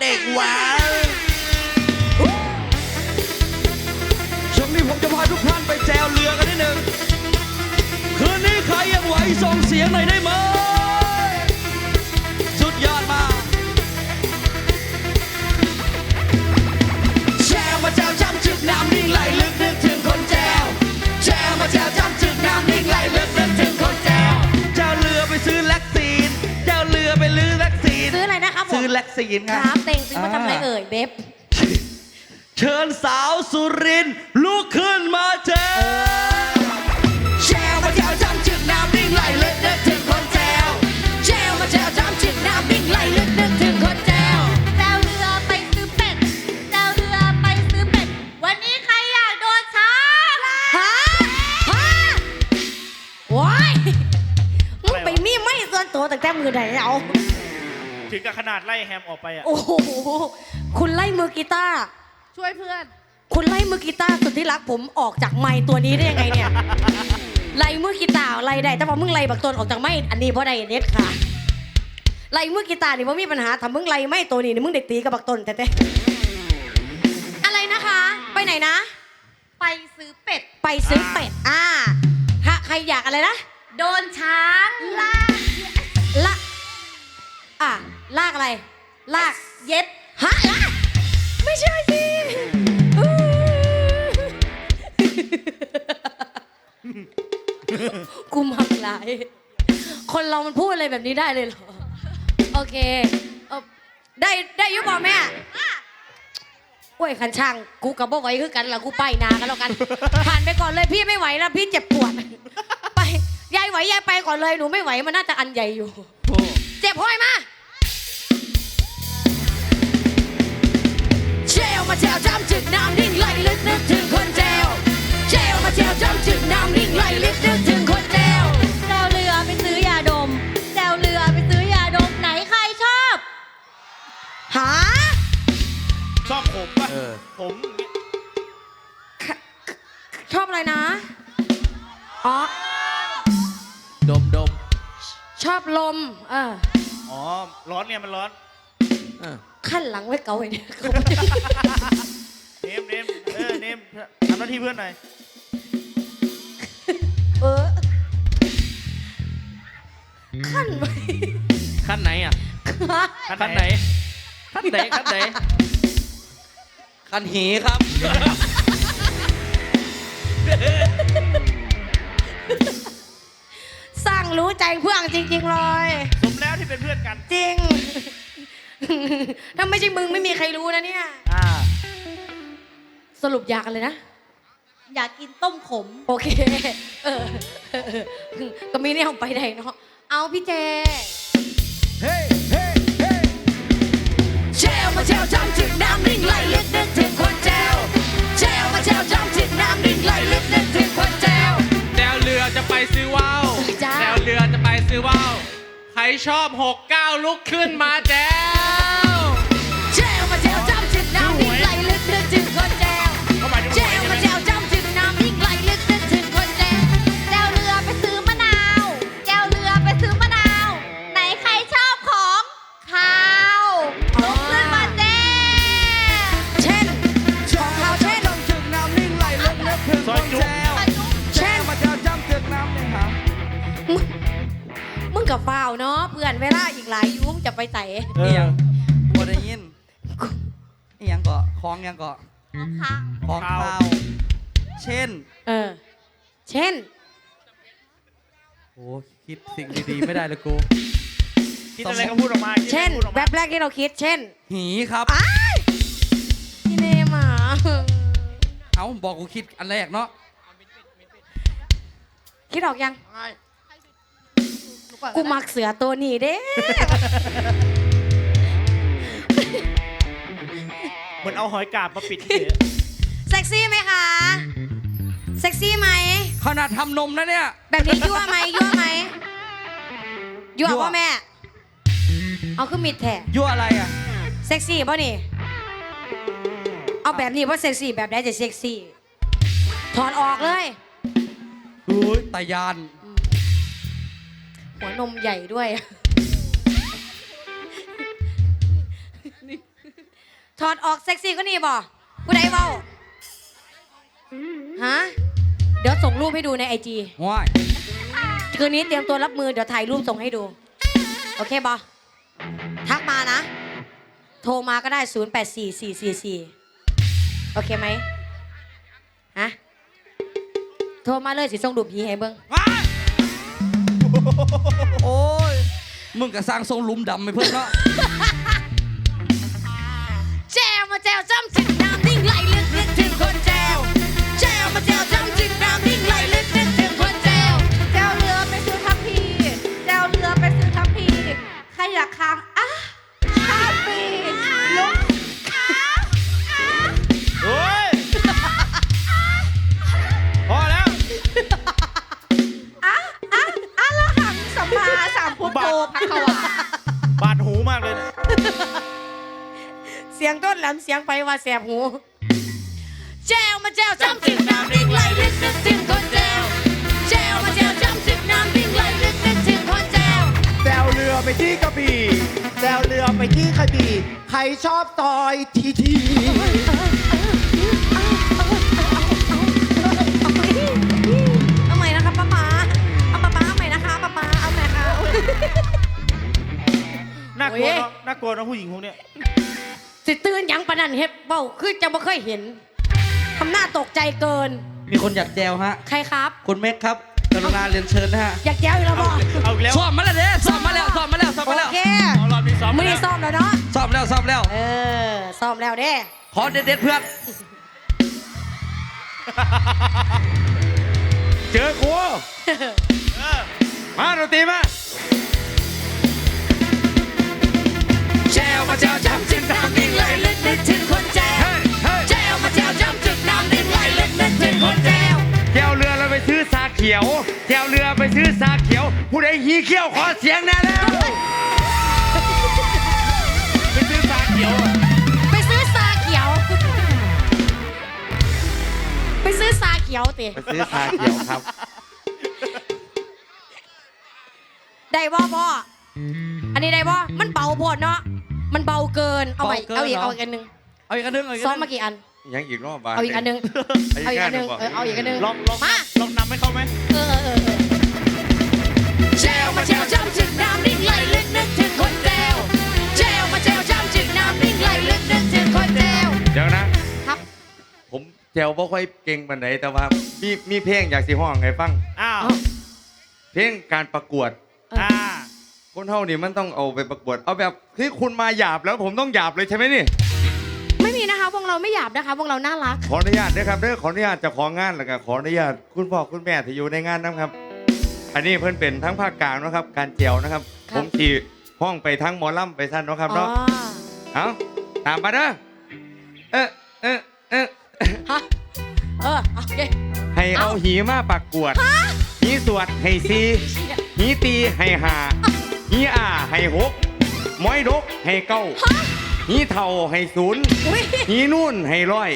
เด็กว้า แล็กซีนคครัรับบเต็งซื้อมาทำอะไรเอ่ยเบฟเชิญสาวสุรินทร์ลุกขึ้นมาแจวแชร์มาแจวจำจึกน้ำนิ่งไหลลึกนึกถึงคนแจวแชร์มาแจวจำจึกน้ำนิ่งไหลลึกนึกถึงคนแจวแจวเรือไปซื้อเป็ดแจวเรือไปซื้อเป็ด วันนี้ใครอยากโดนช้างฮะฮะว้ายมึงไปมีไม่ส่วนตัวตั้งแต่มือไหนเอา ถึงกับขนาดไล่แฮมออกไปอะ โอ้โห คุณไล่มือกีตาร์ ช่วยเพื่อน คุณไล่มือกีตาร์สุดที่รักผมออกจากไม้ตัวนี้ได้ยังไงเนี่ย ไล่มือกีตาร์ไล่ได้ แต่ว่ามึงไล่บักตนออกจากไม้อันนี้เพราะใดเน็ตค่ะ ไล่มือกีตาร์นี่ว่ามีปัญหาถ้ามึงไล่ไม้ตัวนี้นี่มึงเด็กตีกับบักตนแต่แต่อะไรนะคะ ไปไหนนะ ไปซื้อเป็ด ไปซื้อเป็ด อ่าถ้าใครอยากอะไรนะ โดนช้างลากละ อะ ลากอะไร ลากเย็ดฮะลากไม่ใช่สิอื้อกูมักหลาย คนเรามันพูดอะไรแบบนี้ได้เลยเหรอ โอเคเอ่อได้ได้อยุบอแม่โอ้ยคันช่าง กูกับบ่ไหวคือกันละกูไปนากันแล้วกัน ผ่านไปก่อนเลยพี่ไม่ไหวแล้วพี่เจ็บปวด ไป ยายไหวยายไปก่อนเลยหนูไม่ไหวมันน่าจะอันใหญ่อยู่ เจ็บห้อยมาเจลมาเจลจำจึกน้ำนิ่งไหลลึกนึกถึงคนเจลเจลมาเจลจำจึกน้ำนิ่งไหลลึกนึกถึงคนเจลแจวเรือไปซื้อยาดมแจวเรือไปซื้อยาดมไหนใครชอบหาชอบผมป่ะผมเนี่ยชอบอะไรนะอ๋อดมดมชอบลม เออ อ๋อ ร้อนเนี่ยมันร้อนขั้นหลังไว้เกาไว้เนี่ยเนมเนมเออเนมทำหน้าที่เพื่อนหน่อยเออขั้นไว้ขั้นไหนอะขั้นไหนขั้นไหนขั้นไหนขั้นหีครับสร้างรู้ใจเพื่อนจริง ๆ เลยสมแล้ว ที่เป็นเพื่อนกันจริง ถ้าไม่ใช่มึงไม่มีใครรู้นะเนี่ย อ่าสรุปอยากกันเลยนะ อยากกินต้มขม โอเคเออเออเออก็มีเนี่ยไปได้เนาะเอาพี่เจ เฮ้เฮ้เฮ้เจลมาเจลจำถึงน้ำนิ่งไหลลึกนึกถึงคนเจลเจลมาเจลจำถึงน้ำนิ่งไหลลึกนึกถึงคนเจลแนวเรือจะไปซื้อว่าวจ้า แนวเรือจะไปซื้อว่าว ใครชอบหกเก้าลุกขึ้นมาแจ้วเจลมาเจลจำถึงน้ำนิ่งไหลลึกนึกถึงคนเจลเข้ามาที่เจมันลไว้มาใช่เจไหมลจำถึงน้ำนิ่งไหลลึกนึกถึงคนเจลแจวเรือไปซื้อมะนาวแจวเรือไปซื้อมะนาว ไหนใครชอบของข้าวลุกขึ้นมาแจ้เช่นของเราเช่นจำถึงน้ำนิ่งไหลลึกนึกถึงคนแจวมาจุ๊บแช่มาเจ้าจำถึงน้ำนิ่งครับมึง กับฝ้าวเนาะเพื่อนเวลาอีกหลายยุ้งจะไปใส่เอเอียองบ่ได้ยินเอียงเกาะคล้องยังเกาะของข้าวคล้องข้าวข้าว เช่น เออ เช่น โอ้คิดสิ่งดีๆ ไม่ได้เลยกู คิดอะไรก็พูดออกมาคิดอะไรเช่น ก็พูดออกแบมาบแรกที่เราคิด เช่นหีครับพี่เนมอะเอ้าบอกกูคิดอันแรกเนาะ คิดออกยัง กูมักเสือตัวนี้เด้ เหมือนเอาหอยกาบมาปิดเฉยเซ็กซี่ไหมคะ เซ็กซี่ไหม ขนาดทำนมนะเนี่ย แบบนี้ยั่วไหมยั่วไหมยั่วยั่วป่ะแม่ เอาขึ้นมิดแท้ยั่วอะไรอะ เซ็กซี่ป่ะนี่ เอาแบบนี้ว่าเซ็กซี่แบบไหนจะเซ็กซี่ ถอดออกเลยอุ้ยตายาน หัวนมใหญ่ด้วย ถอดออกเซ็กซี่ก็นี่บ่ผู้ใดเบาฮะ เดี๋ยวส่งรูปให้ดูในไอจีว้ายคืนนี้เตรียมตัวรับมือ เดี๋ยวถ่ายรูปส่งให้ดู โอเคบอทักมานะ โทรมาก็ได้ 0 8 4 4 4 4 โอเคไหมฮะ โทรมาเลยสิส่งรูปผีให้เบิ้งว้าย โอ้ย มึงก็สร้างทรงหลุมดำไปเพื่อนเนาะ ลมเสียงไปว่าแสบหู แจวมาแจวจ้ำถึงน้ำนิ่งไหลลึกนึกถึงคนแจวแจวมาแจวจ้ำถึงน้ำนิ่งไหลลึกนึกถึงคนแจวแซวเรือไปที่กระบี่แซวเรือไปที่กระบี่ใครชอบซอยทีทีเอาใหม่นะคะป้าป๋าเอาป้าป๋าเอาใหม่นะคะป้าป๋าเอาใหม่ค่ะ น่ากลัวโอ้ยเนาะน่ากลัวเนาะผู้หญิงพวกเนี้ย สิตื่นหยังปานนันเฮ็ดเบ้าคือจะไม่เคยเห็นทำหน้าตกใจเกิน มีคนอยากแจวฮะ ใครครับ คุณเมฆครับกรุณาเรียนเชิญนะฮะ อยากแจ้วอีกแล้วบ่เอาอีกแล้วซ้อมมาแล้วเด้ซ้อมมาแล้วซ้อมมาแล้วซ้อมโอมาแล้วเคเอารอบนี้ซ้อมมือนี้ซ้อมแล้วเนาะ ซ้อมแล้วซ้อมแล้ว เออซ้อมแล้วเด้ ขอเด็ดๆเพื่อน เจอกูเออมาดนตรีมา ขียวแถวเรือไปซื้อสาเขียว ผู้ใดหีเขี้ยวขอเสียงแน่แล้วไปซื้อสาเขียวอะไปซื้อซาเขียว ไปซื้อซาเขียวติไปซื้อสาเขียวครับ ได้บ่พ่ออันนี้ได้บ่มันเบาโพดเนาะมันเบาเกินเอาไปเอาอีกเอาอีกอันหนึงเอาอีกอันหนึงเอาอีกซ้ออัมนหมานึงกี่อัน ยังอีกรอบบ้างเอาอีกอันหนึงเอาอีกอันหนึงเออเอาอีกอันหนึงลองลองมา ลองนำให้เขาไหมเออเออเออเออแจวมาแจวจำถึงน้ำนิ่งไหลลึกนึกถึงคนแจวแจวมาแจวจำถึงน้ำนิ่งไหลลึกนึกถึงคนแจวเดี๋ยวนะ ครับผมแจวบ่ค่อยเก่งปานใดแต่ว่ามีมีเพลงอยากสิห้องให้ฟัง อ้าวเพลงการประกวด อ่าคนเฮานี่มันต้องเอาไปประกวด เอาแบบที่คุณมาหยาบแล้วผมต้องหยาบเลยใช่ไหมนี่ ไม่มีนะคะวงเราไม่หยาบนะคะวงเราน่ารัก ขออนุญาตด้วยครับเด้อขออนุญาตเจะของงานแล้วก็ขออนุญาตคุณพ่อคุณแม่ที่อยู่ในงานนะครับ อันนี้เพิ่นเป็นทั้งภาคกลางนะครับ การเจียวนะครับ ครับ ผมขี่ห้องไปทั้งหมอลำไปสั้นเนาะครับอ๋อเนาะเอาตามมาเด้อเออเออเออฮะเออโอเค ให้เอาเอ้าหีมาประกวดหีสวดให้ซีหีตีให้หาหีอ่าให้หกหมอยดกให้เก้า หีเท่าให้ศูนย์อุ้ยหีนู่นให้ร้อย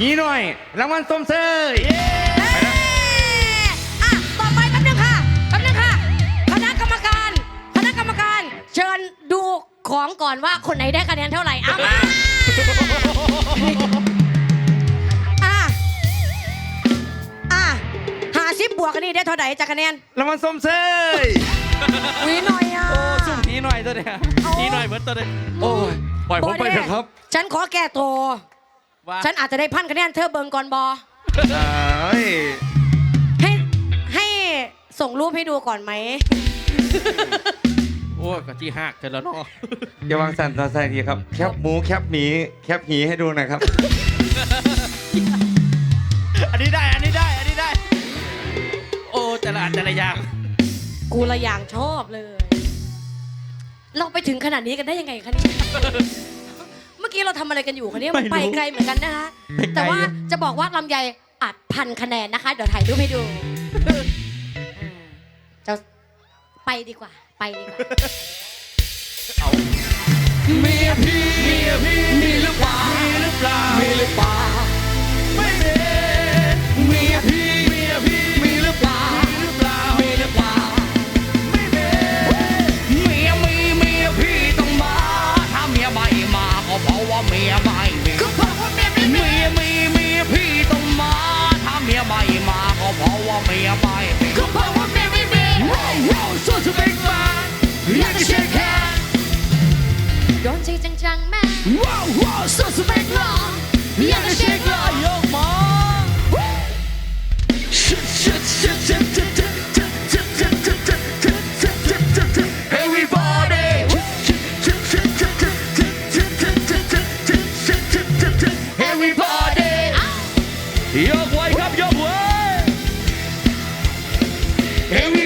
หีน้อยรางวัลสมเสยเอ้ยอะต่อไปแป๊บนึงค่ะแป๊บนึงค่ะ คณะกรรมการ คณะกรรมการ เชิญดูของก่อนว่าคนไหนได้คะแนนเท่าไหร่เอามาอะอะหาสิบบวกกันนี่ได้เท่าไหร่จากคะแนนรางวัลสมเสยวิหน่อยอะ โอ้สุ่มนี้หน่อยตัวเนี้ยเอานี้หน่อยเหมือนตัวเนี้ยโอ้ย ปล่อยผมไปเถอะครับ ฉันขอแก้ตัวว่าฉันอาจจะได้พันคะแนนเธอเบิงก่อนบอเอ้ยให้ให้ส่งรูปให้ดูก่อนไหม โอ้ยกะที่หักกันแล้วเนาะอย่าวางสันตาใส่ทีครับ แคบหมูแคบหมีแคบหีให้ดูหน่อยครับ อันนี้ได้อันนี้ได้อันนี้ได้ โอ้แต่ละอันแต่ละอย่าง กูละอย่างชอบเลย เราไปถึงขนาดนี้กันได้ยังไงคะเนี่ยเมื่อกี้เราทำอะไรกันอยู่คะเนี่ยมันไปไกลเหมือนกันนะคะแต่ว่าจะบอกว่าลำไยอัดพันคะแนนนะคะ เดี๋ยวถ่ายรูปให้ดูอ่าจะไปดีกว่า ไปดีกว่าเมียพี่เมียพี่มีหรือเปล่ามีหรือเปล่ามีหรือเปล่า Yo, wake up, yo, wake!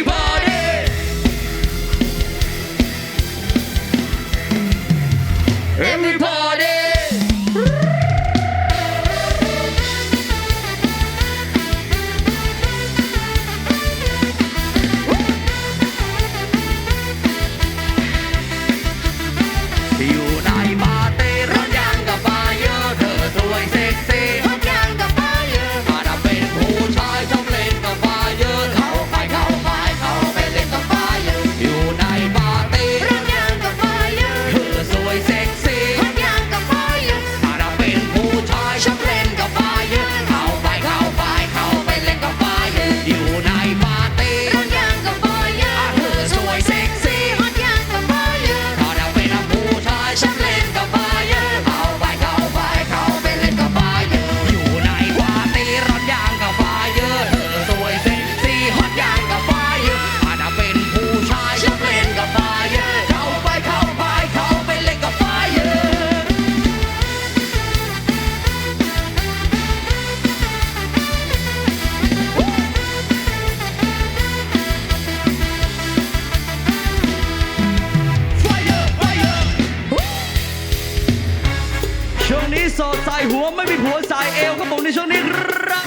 Mauricio Negra.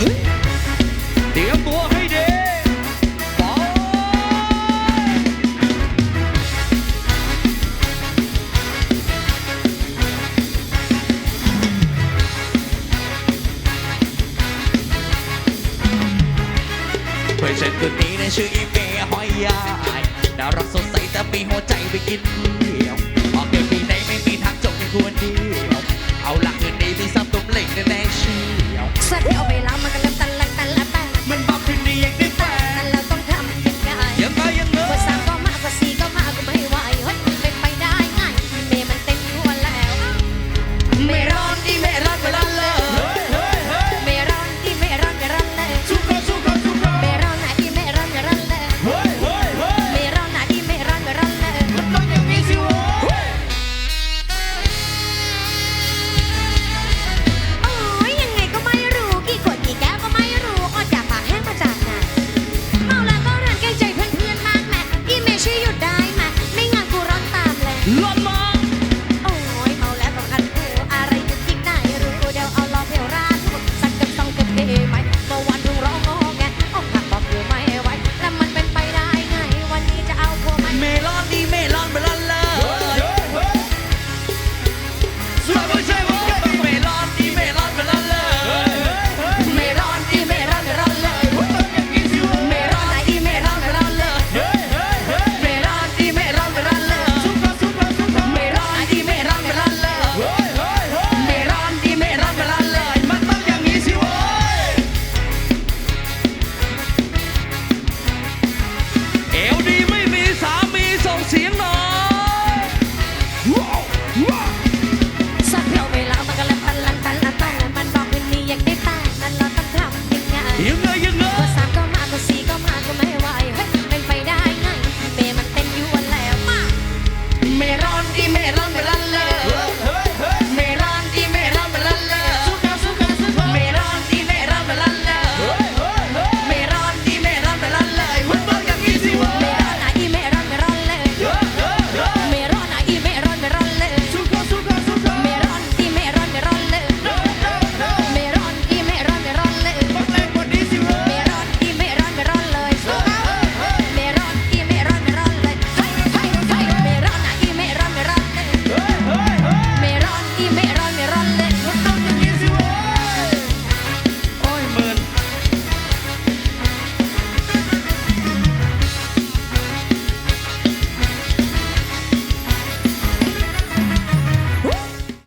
¿Eh?